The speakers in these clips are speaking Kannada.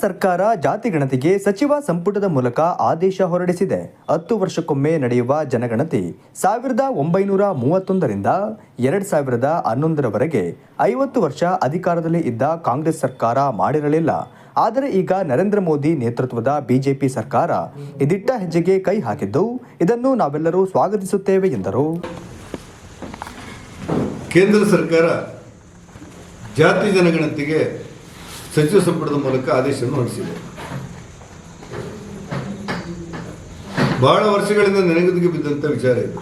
ಸರ್ಕಾರ ಜಾತಿ ಗಣತಿಗೆ ಸಚಿವ ಸಂಪುಟದ ಮೂಲಕ ಆದೇಶ ಹೊರಡಿಸಿದೆ. ಹತ್ತು ವರ್ಷಕ್ಕೊಮ್ಮೆ ನಡೆಯುವ ಜನಗಣತಿ ಸಾವಿರದ ಒಂಬೈನೂರ ಮೂವತ್ತೊಂದರಿಂದ ಎರಡು ಸಾವಿರದ ಹನ್ನೊಂದರವರೆಗೆ ಐವತ್ತು ವರ್ಷ ಅಧಿಕಾರದಲ್ಲಿ ಇದ್ದ ಕಾಂಗ್ರೆಸ್ ಸರ್ಕಾರ ಮಾಡಿರಲಿಲ್ಲ. ಆದರೆ ಈಗ ನರೇಂದ್ರ ಮೋದಿ ನೇತೃತ್ವದ ಬಿಜೆಪಿ ಸರ್ಕಾರ ಇದಿಟ್ಟ ಹೆಜ್ಜೆಗೆ ಕೈ ಹಾಕಿದ್ದು, ಇದನ್ನು ನಾವೆಲ್ಲರೂ ಸ್ವಾಗತಿಸುತ್ತೇವೆ ಎಂದರು. ಕೇಂದ್ರ ಸರ್ಕಾರ ಜಾತಿ ಜನಗಣತಿಗೆ ಸಚಿವ ಸಂಪುಟದ ಮೂಲಕ ಆದೇಶವನ್ನು ಹೊರಡಿಸಿದೆ. ಬಹಳ ವರ್ಷಗಳಿಂದ ನೆನೆಗುದಿಗೆ ಬಿದ್ದಂತ ವಿಚಾರ ಇದು.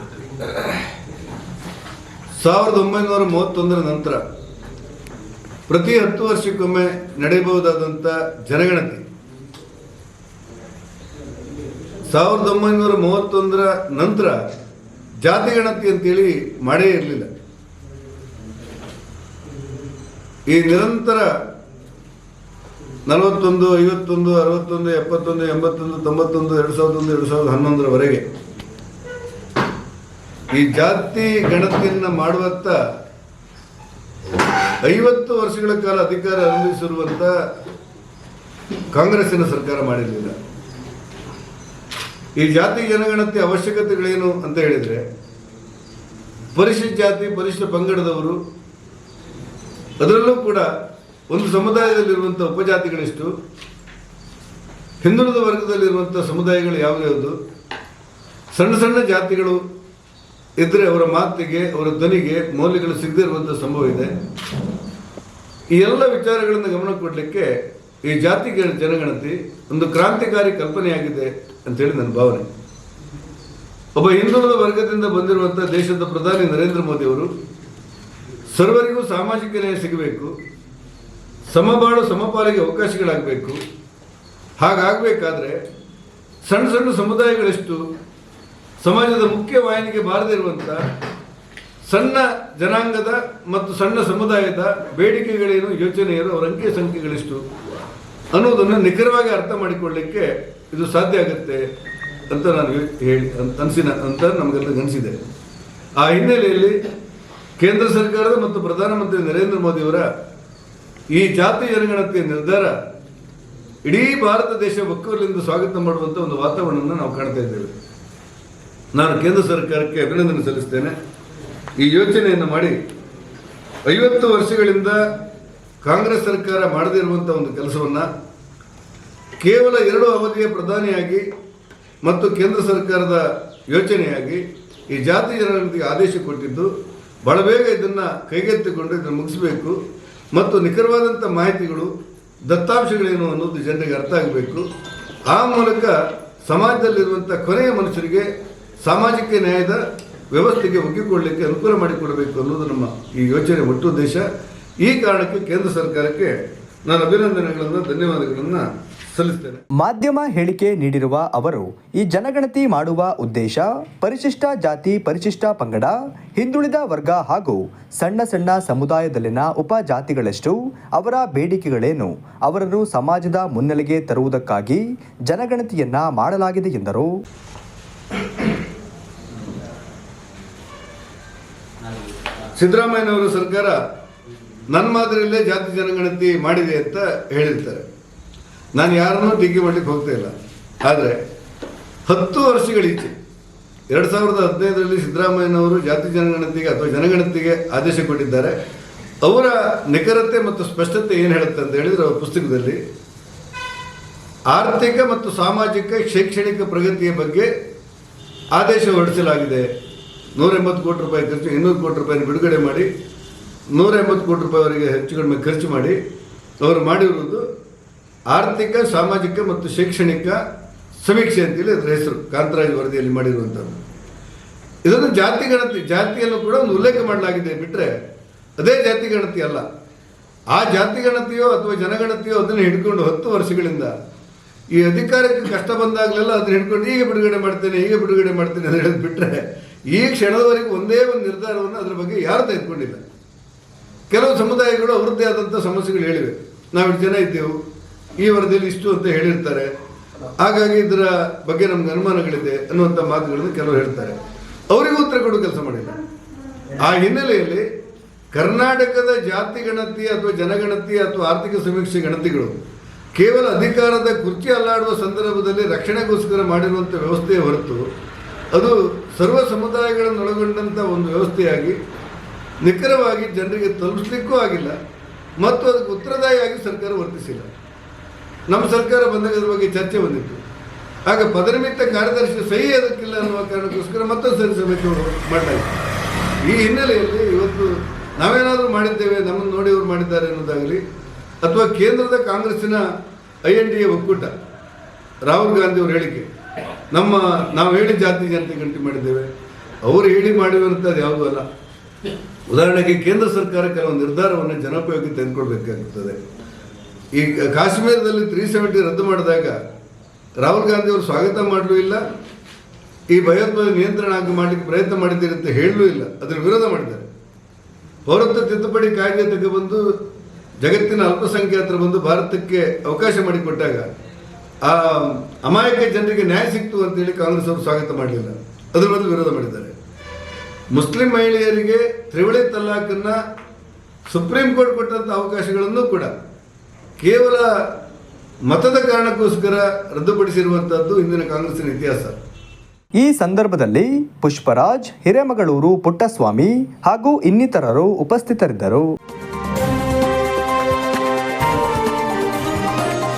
ಸಾವಿರದ ಒಂಬೈನೂರ ಮೂವತ್ತೊಂದರ ನಂತರ ಪ್ರತಿ ಹತ್ತು ವರ್ಷಕ್ಕೊಮ್ಮೆ ನಡೆಯಬಹುದಾದಂಥ ಜನಗಣತಿ. ಸಾವಿರದ ಒಂಬೈನೂರ ಮೂವತ್ತೊಂದರ ನಂತರ ಜಾತಿ ಗಣತಿ ಅಂತೇಳಿ ಮಾಡೇ ಇರಲಿಲ್ಲ. ಈ ನಿರಂತರ ನಲವತ್ತೊಂದು, ಐವತ್ತೊಂದು, ಅರವತ್ತೊಂದು, ಎಪ್ಪತ್ತೊಂದು, ಎಂಬತ್ತೊಂದು, ತೊಂಬತ್ತೊಂದು, ಎರಡು ಸಾವಿರದ ಒಂದು ಎರಡು ಸಾವಿರದ ಹನ್ನೊಂದರವರೆಗೆ. ಈ ಜಾತಿ ಗಣತಿಯನ್ನು ಮಾಡುವತ್ತ ಐವತ್ತು ವರ್ಷಗಳ ಕಾಲ ಅಧಿಕಾರ ಅನುಭವಿಸಿರುವಂತ ಕಾಂಗ್ರೆಸ್ಸಿನ ಸರ್ಕಾರ ಮಾಡಿರಲಿಲ್ಲ. ಈ ಜಾತಿ ಜನಗಣತಿ ಅವಶ್ಯಕತೆಗಳೇನು ಅಂತ ಹೇಳಿದ್ರೆ ಪರಿಶಿಷ್ಟ ಜಾತಿ ಪರಿಶಿಷ್ಟ ಪಂಗಡದವರು ಅದರಲ್ಲೂ ಕೂಡ ಒಂದು ಸಮುದಾಯದಲ್ಲಿರುವಂಥ ಉಪಜಾತಿಗಳೆಷ್ಟು? ಹಿಂದುಳಿದ ವರ್ಗದಲ್ಲಿರುವಂಥ ಸಮುದಾಯಗಳು ಯಾವ್ಯಾವುದು ಸಣ್ಣ ಸಣ್ಣ ಜಾತಿಗಳು ಇದ್ದರೆ ಅವರ ಮಾತಿಗೆ, ಅವರ ಧ್ವನಿಗೆ ಮೌಲ್ಯಗಳು ಸಿಗದೇ ಸಂಭವ ಇದೆ. ಈ ಎಲ್ಲ ವಿಚಾರಗಳನ್ನು ಗಮನ ಕೊಡಲಿಕ್ಕೆ ಈ ಜಾತಿ ಜನಗಣತಿ ಒಂದು ಕ್ರಾಂತಿಕಾರಿ ಕಲ್ಪನೆಯಾಗಿದೆ ಅಂತೇಳಿ ನನ್ನ ಭಾವನೆ. ಒಬ್ಬ ಹಿಂದುಳಿದ ವರ್ಗದಿಂದ ಬಂದಿರುವಂಥ ದೇಶದ ಪ್ರಧಾನಿ ನರೇಂದ್ರ ಮೋದಿ ಅವರು ಸರ್ವರಿಗೂ ಸಾಮಾಜಿಕ ನ್ಯಾಯ ಸಿಗಬೇಕು. ಸಮಬಾಳು ಸಮಪಾಲಿಗೆ ಅವಕಾಶಗಳಾಗಬೇಕು. ಹಾಗಾಗಬೇಕಾದ್ರೆ ಸಣ್ಣ ಸಣ್ಣ ಸಮುದಾಯಗಳೆಷ್ಟು ಸಮಾಜದ ಮುಖ್ಯ ವಾಹಿನಿಗೆ ಬಾರದೇ ಇರುವಂಥ ಸಣ್ಣ ಜನಾಂಗದ ಮತ್ತು ಸಣ್ಣ ಸಮುದಾಯದ ಬೇಡಿಕೆಗಳೇನು ಯೋಚನೆ ಅವರ ಅಂಕಿ ಸಂಖ್ಯೆಗಳಿಷ್ಟು ಅನ್ನೋದನ್ನು ನಿಖರವಾಗಿ ಅರ್ಥ ಮಾಡಿಕೊಳ್ಳಿಕ್ಕೆ ಇದು ಸಾಧ್ಯ ಆಗುತ್ತೆ ಅಂತ ನಾನು ಹೇಳಿ ಅನಿಸಿನ ಅಂತ ನಮಗೆಲ್ಲ ಅನಿಸಿದೆ. ಆ ಹಿನ್ನೆಲೆಯಲ್ಲಿ ಕೇಂದ್ರ ಸರ್ಕಾರದ ಮತ್ತು ಪ್ರಧಾನಮಂತ್ರಿ ನರೇಂದ್ರ ಮೋದಿಯವರ ಈ ಜಾತಿ ಜನಗಣತಿಯ ನಿರ್ಧಾರ ಇಡೀ ಭಾರತ ದೇಶ ಒಕ್ಕೂಲಿಂದ ಸ್ವಾಗತ ಮಾಡುವಂಥ ಒಂದು ವಾತಾವರಣವನ್ನು ನಾವು ಕಾಣ್ತಾ ಇದ್ದೇವೆ. ನಾನು ಕೇಂದ್ರ ಸರ್ಕಾರಕ್ಕೆ ಅಭಿನಂದನೆ ಸಲ್ಲಿಸ್ತೇನೆ. ಈ ಯೋಚನೆಯನ್ನು ಮಾಡಿ ಐವತ್ತು ವರ್ಷಗಳಿಂದ ಕಾಂಗ್ರೆಸ್ ಸರ್ಕಾರ ಮಾಡದೇ ಒಂದು ಕೆಲಸವನ್ನು ಕೇವಲ ಎರಡು ಅವಧಿಯ ಪ್ರಧಾನಿಯಾಗಿ ಮತ್ತು ಕೇಂದ್ರ ಸರ್ಕಾರದ ಯೋಚನೆಯಾಗಿ ಈ ಜಾತಿ ಜನಗಣತಿಗೆ ಆದೇಶ ಕೊಟ್ಟಿದ್ದು, ಬಹಳ ಬೇಗ ಇದನ್ನು ಕೈಗೆತ್ತಿಕೊಂಡು ಇದನ್ನು ಮುಗಿಸಬೇಕು. ಮತ್ತು ನಿಖರವಾದಂಥ ಮಾಹಿತಿಗಳು, ದತ್ತಾಂಶಗಳೇನು ಅನ್ನೋದು ಜನರಿಗೆ ಅರ್ಥ ಆಗಬೇಕು. ಆ ಮೂಲಕ ಸಮಾಜದಲ್ಲಿರುವಂಥ ಕೊನೆಯ ಮನುಷ್ಯರಿಗೆ ಸಾಮಾಜಿಕ ನ್ಯಾಯದ ವ್ಯವಸ್ಥೆಗೆ ಒಗ್ಗಿಕೊಳ್ಳಲಿಕ್ಕೆ ಅನುಕೂಲ ಮಾಡಿಕೊಡಬೇಕು ಅನ್ನೋದು ನಮ್ಮ ಈ ಯೋಚನೆ ಒಟ್ಟು ಉದ್ದೇಶ. ಈ ಕಾರಣಕ್ಕೆ ಕೇಂದ್ರ ಸರ್ಕಾರಕ್ಕೆ ನಾನು ಅಭಿನಂದನೆಗಳನ್ನು, ಧನ್ಯವಾದಗಳನ್ನು ಸಲ್ಲಿಸ್ತೇನೆ. ಮಾಧ್ಯಮ ಹೇಳಿಕೆ ನೀಡಿರುವ ಅವರು ಈ ಜನಗಣತಿ ಮಾಡುವ ಉದ್ದೇಶ ಪರಿಶಿಷ್ಟ ಜಾತಿ ಪರಿಶಿಷ್ಟ ಪಂಗಡ ಹಿಂದುಳಿದ ವರ್ಗ ಹಾಗೂ ಸಣ್ಣ ಸಣ್ಣ ಸಮುದಾಯದಲ್ಲಿನ ಉಪಜಾತಿಗಳೆಷ್ಟು ಅವರ ಬೇಡಿಕೆಗಳೇನು ಅವರನ್ನು ಸಮಾಜದ ಮುನ್ನೆಲೆಗೆ ತರುವುದಕ್ಕಾಗಿ ಜನಗಣತಿಯನ್ನ ಮಾಡಲಾಗಿದೆ ಎಂದರು. ಸಿದ್ದರಾಮಯ್ಯನವರ ಸರ್ಕಾರ ನನ್ನ ಮಾದರಿಯಲ್ಲೇ ಜಾತಿ ಜನಗಣತಿ ಮಾಡಿದೆ ಅಂತ ಹೇಳಿರ್ತಾರೆ. ನಾನು ಯಾರನ್ನೂ ಡಿಗ್ರಿ ಮಾಡ್ಲಿಕ್ಕೆ ಹೋಗ್ತಾ ಇಲ್ಲ. ಆದರೆ ಹತ್ತು ವರ್ಷಗಳಿತ್ತು. ಎರಡು ಸಾವಿರದ ಹದಿನೈದರಲ್ಲಿ ಸಿದ್ದರಾಮಯ್ಯನವರು ಜಾತಿ ಜನಗಣತಿಗೆ ಅಥವಾ ಜನಗಣತಿಗೆ ಆದೇಶ ಕೊಟ್ಟಿದ್ದಾರೆ. ಅವರ ನಿಖರತೆ ಮತ್ತು ಸ್ಪಷ್ಟತೆ ಏನು ಹೇಳುತ್ತೆ ಅಂತ ಹೇಳಿದರೆ ಅವರ ಪುಸ್ತಕದಲ್ಲಿ ಆರ್ಥಿಕ ಮತ್ತು ಸಾಮಾಜಿಕ ಶೈಕ್ಷಣಿಕ ಪ್ರಗತಿಯ ಬಗ್ಗೆ ಆದೇಶ ಹೊರಡಿಸಲಾಗಿದೆ. ನೂರ ಎಂಬತ್ತು ಕೋಟಿ ರೂಪಾಯಿ ಖರ್ಚು, ಇನ್ನೂರು ಕೋಟಿ ರೂಪಾಯಿ ಬಿಡುಗಡೆ ಮಾಡಿ, ನೂರ ಎಂಬತ್ತು ಕೋಟಿ ರೂಪಾಯಿವರೆಗೆ ಹೆಚ್ಚು ಕಡಿಮೆ ಖರ್ಚು ಮಾಡಿ, ಅವರು ಮಾಡಿರುವುದು ಆರ್ಥಿಕ, ಸಾಮಾಜಿಕ ಮತ್ತು ಶೈಕ್ಷಣಿಕ ಸಮೀಕ್ಷೆ ಅಂತೇಳಿ ಅದರ ಹೆಸರು, ಕಾಂತರಾಜ್ ವರದಿಯಲ್ಲಿ ಮಾಡಿರುವಂಥದ್ದು ಇದನ್ನು ಜಾತಿ ಗಣತಿ, ಜಾತಿಯನ್ನು ಕೂಡ ಒಂದು ಉಲ್ಲೇಖ ಮಾಡಲಾಗಿದೆ ಬಿಟ್ಟರೆ ಅದೇ ಜಾತಿ ಗಣತಿ ಅಲ್ಲ. ಆ ಜಾತಿ ಗಣತಿಯೋ ಅಥವಾ ಜನಗಣತಿಯೋ ಅದನ್ನು ಹಿಡ್ಕೊಂಡು ಹತ್ತು ವರ್ಷಗಳಿಂದ ಈ ಅಧಿಕಾರಕ್ಕೆ ಕಷ್ಟ ಬಂದಾಗಲೆಲ್ಲ ಅದನ್ನು ಹಿಡ್ಕೊಂಡು ಹೀಗೆ ಬಿಡುಗಡೆ ಮಾಡ್ತೇನೆ, ಹೀಗೆ ಬಿಡುಗಡೆ ಮಾಡ್ತೇನೆ ಅಂತ ಹೇಳಿದ್ ಬಿಟ್ಟರೆ ಈ ಕ್ಷಣದವರೆಗೂ ಒಂದೇ ಒಂದು ನಿರ್ಧಾರವನ್ನು ಅದರ ಬಗ್ಗೆ ಯಾರು ತೆಗೆದುಕೊಂಡಿಲ್ಲ. ಕೆಲವು ಸಮುದಾಯಗಳು ಅವರದ್ದೇ ಆದಂಥ ಸಮಸ್ಯೆಗಳು ಹೇಳಿವೆ. ನಾವು ಜನ ಇದ್ದೆವು. ಈ ವರದಿಯಲ್ಲಿ ಇಷ್ಟು ಅಂತ ಹೇಳಿರ್ತಾರೆ. ಹಾಗಾಗಿ ಇದರ ಬಗ್ಗೆ ನಮ್ಗೆ ಅನುಮಾನಗಳಿದೆ ಅನ್ನುವಂಥ ಮಾತುಗಳನ್ನು ಕೆಲವರು ಹೇಳ್ತಾರೆ. ಅವರಿಗೂ ಉತ್ತರ ಕೊಡೋ ಕೆಲಸ ಮಾಡಿಲ್ಲ. ಆ ಹಿನ್ನೆಲೆಯಲ್ಲಿ ಕರ್ನಾಟಕದ ಜಾತಿ ಗಣತಿ ಅಥವಾ ಜನಗಣತಿ ಅಥವಾ ಆರ್ಥಿಕ ಸಮೀಕ್ಷೆ ಗಣತಿಗಳು ಕೇವಲ ಅಧಿಕಾರದ ಕುರ್ಚಿ ಅಲ್ಲಾಡುವ ಸಂದರ್ಭದಲ್ಲಿ ರಕ್ಷಣೆಗೋಸ್ಕರ ಮಾಡಿರುವಂಥ ವ್ಯವಸ್ಥೆಯೇ ಹೊರತು ಅದು ಸರ್ವ ಸಮುದಾಯಗಳನ್ನು ಸಮುದಾಯಗಳನ್ನೊಳಗೊಂಡಂಥ ಒಂದು ವ್ಯವಸ್ಥೆಯಾಗಿ ನಿಖರವಾಗಿ ಜನರಿಗೆ ತಲುಪಿಸ್ಲಿಕ್ಕೂ ಆಗಿಲ್ಲ. ಮತ್ತು ಅದಕ್ಕೆ ಉತ್ತರದಾಯಿಯಾಗಿ ಸರ್ಕಾರ ವರ್ತಿಸಿಲ್ಲ. ನಮ್ಮ ಸರ್ಕಾರ ಬಂದಾಗ ಅದ್ರ ಬಗ್ಗೆ ಚರ್ಚೆ ಬಂದಿತ್ತು. ಆಗ ಪದನಿಮಿತ್ತ ಕಾರ್ಯದರ್ಶಿ ಸಹಿ ಅದಕ್ಕಿಲ್ಲ ಅನ್ನುವ ಕಾರಣಕ್ಕೋಸ್ಕರ ಮತ್ತೊಂದು ಸರಿ ಸಮಿತಿ ಮಾಡಲಾಯಿತು ಈ ಹಿನ್ನೆಲೆಯಲ್ಲಿ ಇವತ್ತು ನಾವೇನಾದರೂ ಮಾಡಿದ್ದೇವೆ, ನಮ್ಮನ್ನು ನೋಡಿ ಅವರು ಮಾಡಿದ್ದಾರೆ ಅನ್ನೋದಾಗಲಿ, ಅಥವಾ ಕೇಂದ್ರದ ಕಾಂಗ್ರೆಸ್ಸಿನ ಐ ಎನ್ ಡಿ ಎ ಒಕ್ಕೂಟ, ರಾಹುಲ್ ಗಾಂಧಿ ಅವ್ರ ಹೇಳಿಕೆ, ನಮ್ಮ ನಾವು ಹೇಳಿ ಜಾತಿ ಜನತೆ ಗಂಟೆ ಮಾಡಿದ್ದೇವೆ, ಅವರು ಹೇಳಿ ಮಾಡಿರುವಂಥದ್ದು ಯಾವುದೂ ಅಲ್ಲ. ಉದಾಹರಣೆಗೆ ಕೇಂದ್ರ ಸರ್ಕಾರ ಕೆಲವು ನಿರ್ಧಾರವನ್ನು ಜನೋಪಯೋಗಿ ತೆಗೆದುಕೊಳ್ಬೇಕಾಗುತ್ತದೆ. ಈ ಕಾಶ್ಮೀರದಲ್ಲಿ ತ್ರೀ ಸೆವೆಂಟಿ ರದ್ದು ಮಾಡಿದಾಗ ರಾಹುಲ್ ಗಾಂಧಿ ಅವರು ಸ್ವಾಗತ ಮಾಡಲೂ ಇಲ್ಲ. ಈ ಭಯೋತ್ಪಾದನೆ ನಿಯಂತ್ರಣ ಆಗಿ ಮಾಡಲಿಕ್ಕೆ ಪ್ರಯತ್ನ ಮಾಡಿದ್ದೀರಿ ಅಂತ ಹೇಳಲೂ ಇಲ್ಲ. ಅದರ ವಿರೋಧ ಮಾಡಿದ್ದಾರೆ. ಪೌರತ್ವ ತಿದ್ದುಪಡಿ ಕಾಯ್ದೆ ತೆಗೆದುಬಂದು ಜಗತ್ತಿನ ಅಲ್ಪಸಂಖ್ಯಾತರು ಬಂದು ಭಾರತಕ್ಕೆ ಅವಕಾಶ ಮಾಡಿಕೊಟ್ಟಾಗ ಆ ಅಮಾಯಕ ಜನರಿಗೆ ನ್ಯಾಯ ಸಿಕ್ತು ಅಂತೇಳಿ ಕಾಂಗ್ರೆಸ್ ಅವರು ಸ್ವಾಗತ ಮಾಡಲಿಲ್ಲ. ಅದರ ಬದಲು ವಿರೋಧ ಮಾಡಿದ್ದಾರೆ. ಮುಸ್ಲಿಂ ಮಹಿಳೆಯರಿಗೆ ತ್ರಿವಳಿ ತಲಾಖನ್ನ ಸುಪ್ರೀಂ ಕೋರ್ಟ್ ಕೊಟ್ಟಂತ ಅವಕಾಶಗಳನ್ನು ಕೂಡ ಕೇವಲ ಮತದ ಕಾರಣಕ್ಕೋಸ್ಕರ ರದ್ದುಪಡಿಸಿರುವಂಥದ್ದು ಇಂದಿನ ಕಾಂಗ್ರೆಸ್ಸಿನ ಇತಿಹಾಸ. ಈ ಸಂದರ್ಭದಲ್ಲಿ ಪುಷ್ಪರಾಜ್, ಹಿರೇಮಗಳೂರು, ಪುಟ್ಟಸ್ವಾಮಿ ಹಾಗೂ ಇನ್ನಿತರರು ಉಪಸ್ಥಿತರಿದ್ದರು.